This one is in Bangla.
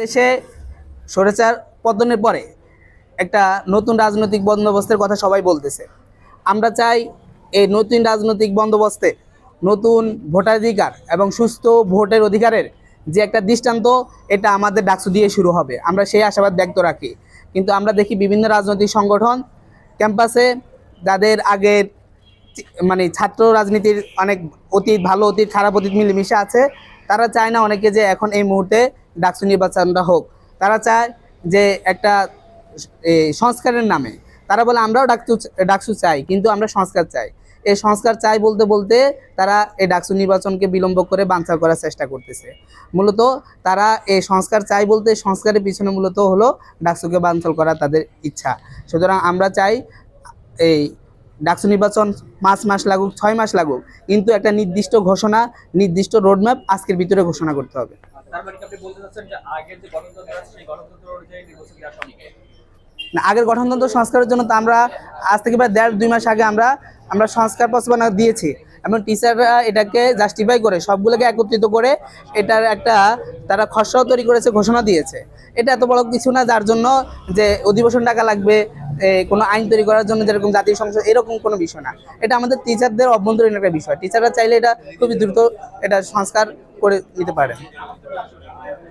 দেশে সরেচার পতনের পরে একটা নতুন রাজনৈতিক বন্দোবস্তের কথা সবাই বলতেছে। আমরা চাই এই নতুন রাজনৈতিক বন্দোবস্তে নতুন ভোটাধিকার এবং সুস্থ ভোটের অধিকারের যে একটা দৃষ্টান্ত, এটা আমাদের ডাকসু দিয়ে শুরু হবে। আমরা সেই আশাবাদ ব্যক্ত রাখি। কিন্তু আমরা দেখি বিভিন্ন রাজনৈতিক সংগঠন ক্যাম্পাসে যাদের আগের মানে ছাত্র রাজনীতির অনেক অতীত, ভালো অতীত, খারাপ অতীত মিলেমিশে আছে। তারা চায় না অনেকে যে এখন এই মুহূর্তে ডাকসু নির্বাচনটা হোক, তারা চায় যে একটা সংস্কারের নামে। তারা বলে, আমরাও ডাকসু ডাকসু চাই, কিন্তু আমরা সংস্কার চাই। এই সংস্কার চাই বলতে বলতে তারা এই ডাকসু নির্বাচনকে বিলম্ব করে বানচাল করার চেষ্টা করতেছে। মূলত তারা এই সংস্কার চাই বলতে সংস্কারের পিছনে মূলত হলো ডাকসুকে বানচাল করা তাদের ইচ্ছা। সুতরাং আমরা চাই এই ডাকসু নির্বাচন পাঁচ মাস লাগুক ছয় মাস লাগুক কিন্তু একটা নির্দিষ্ট ঘোষণা নির্দিষ্ট রোডম্যাপ আজকের ভিতরে ঘোষণা করতে হবে। মানে না, আগের গঠনতন্ত্র সংস্কারের জন্য তো আমরা আজ থেকে প্রায় দেড় দুই মাস আগে আমরা আমরা সংস্কার প্রস্তাবনা দিয়েছি। এবং টিচাররা এটাকে জাস্টিফাই করে সবগুলোকে একত্রিত করে এটার একটা তারা খসড়াও তৈরি করেছে ঘোষণা দিয়েছে। এটা এত বড় কিছু না যার জন্য যে অধিবেশন টাকা লাগবে কোনো আইন তৈরি করার জন্য যেরকম জাতীয় সংসদ, এরকম কোনো বিষয় না। এটা আমাদের টিচারদের অভ্যন্তরীণ একটা বিষয়। টিচাররা চাইলে এটা খুবই দ্রুত এটা সংস্কার করে নিতে পারে।